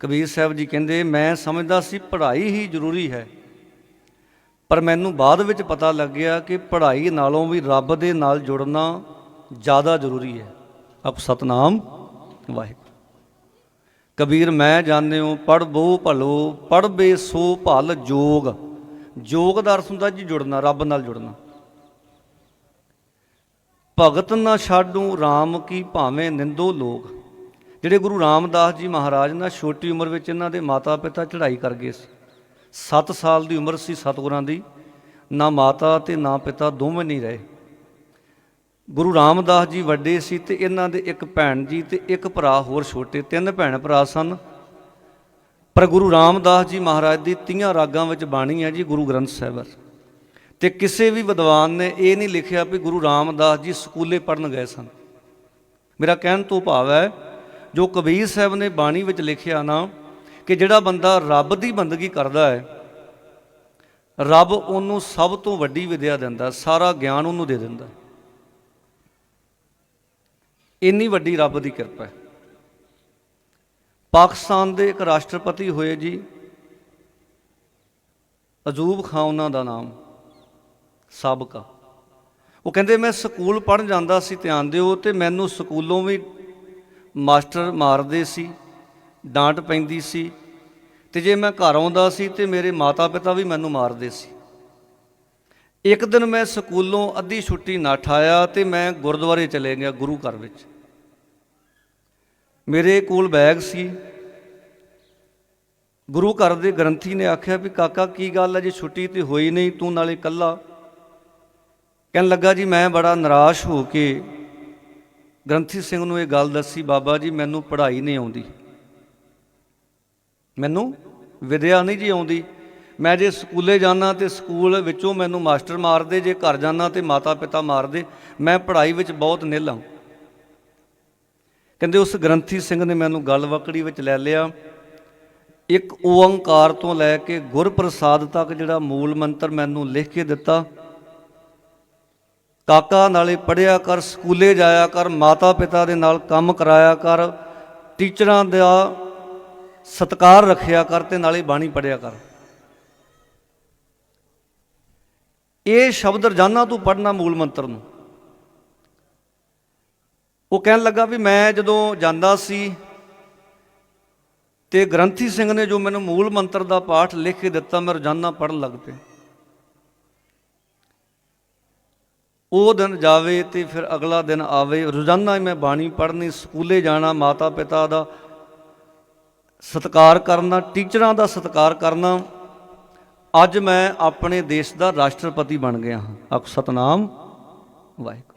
ਕਬੀਰ ਸਾਹਿਬ ਜੀ ਕਹਿੰਦੇ, ਮੈਂ ਸਮਝਦਾ ਸੀ ਪੜ੍ਹਾਈ ਹੀ ਜ਼ਰੂਰੀ ਹੈ, ਪਰ ਮੈਨੂੰ ਬਾਅਦ ਵਿੱਚ ਪਤਾ ਲੱਗਿਆ ਕਿ ਪੜ੍ਹਾਈ ਨਾਲੋਂ ਵੀ ਰੱਬ ਦੇ ਨਾਲ ਜੁੜਨਾ ਜ਼ਿਆਦਾ ਜ਼ਰੂਰੀ ਹੈ। ਆਪ ਸਤਨਾਮ ਵਾਹਿਗੁਰੂ। ਕਬੀਰ, ਮੈਂ ਜਾਣਿਓ ਪੜ ਬਹੁ ਭਲੋ ਪੜਬੇ ਸੋ ਭਲ ਜੋਗ। ਜੋਗ ਦਾ ਅਰਥ ਹੁੰਦਾ ਜੀ ਜੁੜਨਾ, ਰੱਬ ਨਾਲ ਜੁੜਨਾ। ਭਗਤ ਨਾ ਛਾਡੂ RAM ਕੀ ਭਾਵੇਂ ਨਿੰਦੋ ਲੋਕ। ਜਿਹੜੇ ਗੁਰੂ ਰਾਮਦਾਸ ਜੀ ਮਹਾਰਾਜ ਨਾ ਛੋਟੀ ਉਮਰ ਵਿੱਚ ਇਹਨਾਂ ਦੇ ਮਾਤਾ ਪਿਤਾ ਚੜ੍ਹਾਈ ਕਰ ਗਏ ਸੀ। 7 ਸਾਲ ਦੀ ਉਮਰ ਸੀ ਸਤਿਗੁਰਾਂ ਦੀ। ਨਾ ਮਾਤਾ ਤੇ ਨਾ ਪਿਤਾ ਦੋਵੇਂ ਨਹੀਂ ਰਹੇ। ਗੁਰੂ ਰਾਮਦਾਸ ਜੀ ਵੱਡੇ ਸੀ ਤੇ ਇਹਨਾਂ ਦੇ ਇੱਕ ਭੈਣ ਜੀ ਤੇ ਇੱਕ ਭਰਾ ਹੋਰ ਛੋਟੇ, ਤਿੰਨ ਭੈਣ ਭਰਾ ਸਨ। ਪਰ ਗੁਰੂ ਰਾਮਦਾਸ ਜੀ ਮਹਾਰਾਜ ਦੀ ਤੀਆਂ ਰਾਗਾਂ ਵਿੱਚ ਬਾਣੀ ਹੈ ਜੀ ਗੁਰੂ ਗ੍ਰੰਥ ਸਾਹਿਬ। ਤੇ ਕਿਸੇ ਵੀ ਵਿਦਵਾਨ ਨੇ ਇਹ ਨਹੀਂ ਲਿਖਿਆ ਵੀ ਗੁਰੂ ਰਾਮਦਾਸ ਜੀ ਸਕੂਲੇ ਪੜਨ ਗਏ ਸਨ। ਮੇਰਾ ਕਹਿਣ ਤੋਂ ਭਾਵ ਹੈ ਜੋ ਕਬੀਰ ਸਾਹਿਬ ਨੇ ਬਾਣੀ ਵਿੱਚ ਲਿਖਿਆ ਨਾ ਕਿ ਜਿਹੜਾ ਬੰਦਾ ਰੱਬ ਦੀ ਬੰਦਗੀ ਕਰਦਾ ਹੈ, ਰੱਬ ਉਹਨੂੰ ਸਭ ਤੋਂ ਵੱਡੀ ਵਿਦਿਆ ਦਿੰਦਾ, ਸਾਰਾ ਗਿਆਨ ਉਹਨੂੰ ਦੇ ਦਿੰਦਾ। ਇੰਨੀ ਵੱਡੀ ਰੱਬ ਦੀ ਕਿਰਪਾ ਹੈ। ਪਾਕਿਸਤਾਨ ਦੇ ਇੱਕ ਰਾਸ਼ਟਰਪਤੀ ਹੋਏ ਜੀ, ਅਜੂਬ ਖਾਨ ਉਹਨਾਂ ਦਾ ਨਾਮ, ਸਾਬਕਾ। ਉਹ ਕਹਿੰਦੇ, ਮੈਂ ਸਕੂਲ ਪੜ੍ਹਨ ਜਾਂਦਾ ਸੀ, ਧਿਆਨ ਦਿਓ ਤੇ ਮੈਨੂੰ ਸਕੂਲੋਂ ਵੀ ਮਾਸਟਰ ਮਾਰਦੇ ਸੀ, ਡਾਂਟ ਪੈਂਦੀ ਸੀ ਤੇ ਜੇ ਮੈਂ ਘਰ ਆਉਂਦਾ ਸੀ ਤੇ ਮੇਰੇ ਮਾਤਾ-ਪਿਤਾ ਵੀ ਮੈਨੂੰ ਮਾਰਦੇ ਸੀ। ਇੱਕ ਦਿਨ ਮੈਂ ਸਕੂਲੋਂ ਅੱਧੀ ਛੁੱਟੀ ਨੱਠ ਆਇਆ ਤੇ ਮੈਂ ਗੁਰਦੁਆਰੇ ਚਲੇ ਗਿਆ ਗੁਰੂ ਘਰ ਵਿੱਚ। ਮੇਰੇ ਕੋਲ ਬੈਗ ਸੀ। ਗੁਰੂ ਘਰ ਦੇ ਗ੍ਰੰਥੀ ਨੇ ਆਖਿਆ ਵੀ, ਕਾਕਾ, ਕੀ ਗੱਲ ਹੈ ਜੀ ਛੁੱਟੀ ਤੇ ਹੋਈ ਨਹੀਂ, ਤੂੰ ਨਾਲੇ ਇਕੱਲਾ। ਕਹਿਣ ਲੱਗਾ, ਜੀ, ਮੈਂ ਬੜਾ ਨਿਰਾਸ਼ ਹੋ ਕੇ ਗ੍ਰੰਥੀ ਸਿੰਘ ਨੂੰ ਇਹ ਗੱਲ ਦੱਸੀ, ਬਾਬਾ ਜੀ, ਮੈਨੂੰ ਪੜ੍ਹਾਈ ਨਹੀਂ ਆਉਂਦੀ। ਮੈਨੂੰ ਵਿਦਿਆ ਨਹੀਂ ਜੀ ਆਉਂਦੀ। ਮੈਂ ਜੇ ਸਕੂਲੇ ਜਾਣਾ ਤੇ ਸਕੂਲ ਵਿੱਚੋਂ ਮੈਨੂੰ ਮਾਸਟਰ ਮਾਰਦੇ, ਜੇ ਘਰ ਜਾਣਾ ਤੇ ਮਾਤਾ ਪਿਤਾ ਮਾਰਦੇ, ਮੈਂ ਪੜ੍ਹਾਈ ਵਿੱਚ ਬਹੁਤ ਨਿਲ ਹਾਂ। ਕਹਿੰਦੇ ਉਸ ਗ੍ਰੰਥੀ ਸਿੰਘ ਨੇ ਮੈਨੂੰ ਗੱਲ ਵਕੜੀ ਵਿੱਚ ਲੈ ਲਿਆ। ਇੱਕ ਓੰਕਾਰ ਤੋਂ ਲੈ ਕੇ ਗੁਰਪ੍ਰਸਾਦ ਤੱਕ ਜਿਹੜਾ ਮੂਲ ਮੰਤਰ ਮੈਨੂੰ ਲਿਖ ਕੇ ਦਿੱਤਾ ਕਾਕਾ ਨਾਲੇ ਪੜਿਆ ਕਰ, ਸਕੂਲੇ ਜਾਇਆ ਕਰ ਮਾਤਾ ਪਿਤਾ ਦੇ ਨਾਲ ਕੰਮ ਕਰਾਇਆ ਕਰ, ਟੀਚਰਾਂ ਦਾ ਸਤਕਾਰ ਰੱਖਿਆ ਕਰ ਤੇ ਨਾਲੇ ਬਾਣੀ ਪੜਿਆ ਕਰ। ਇਹ ਸ਼ਬਦ ਰਜਾਨਾ ਤੂੰ ਪੜਨਾ ਮੂਲ ਮੰਤਰ ਨੂੰ। ਉਹ ਕਹਿਣ ਲੱਗਾ ਵੀ ਮੈਂ ਜਦੋਂ ਜਾਂਦਾ ਸੀ ਤੇ ਗ੍ਰੰਥੀ ਸਿੰਘ ਨੇ ਜੋ ਮੈਨੂੰ ਮੂਲ ਮੰਤਰ ਦਾ ਪਾਠ ਲਿਖ ਕੇ ਦਿੱਤਾ, ਮੈਂ ਰੋਜ਼ਾਨਾ ਪੜਨ ਲੱਗ ਪਿਆ। ਉਹ ਦਿਨ ਜਾਵੇ ਤੇ ਫਿਰ ਅਗਲਾ ਦਿਨ ਆਵੇ। ਰੋਜ਼ਾਨਾ ਹੀ ਮੈਂ ਬਾਣੀ ਪੜ੍ਹਨੀ, ਸਕੂਲੇ ਜਾਣਾ ਮਾਤਾ ਪਿਤਾ ਦਾ ਸਤਿਕਾਰ ਕਰਨਾ, ਟੀਚਰਾਂ ਦਾ ਸਤਿਕਾਰ ਕਰਨਾ। ਅੱਜ ਮੈਂ ਆਪਣੇ ਦੇਸ਼ ਦਾ ਰਾਸ਼ਟਰਪਤੀ ਬਣ ਗਿਆ ਹਾਂ। ਆਪ ਸਤਨਾਮ ਵਾਹਿਗੁਰੂ।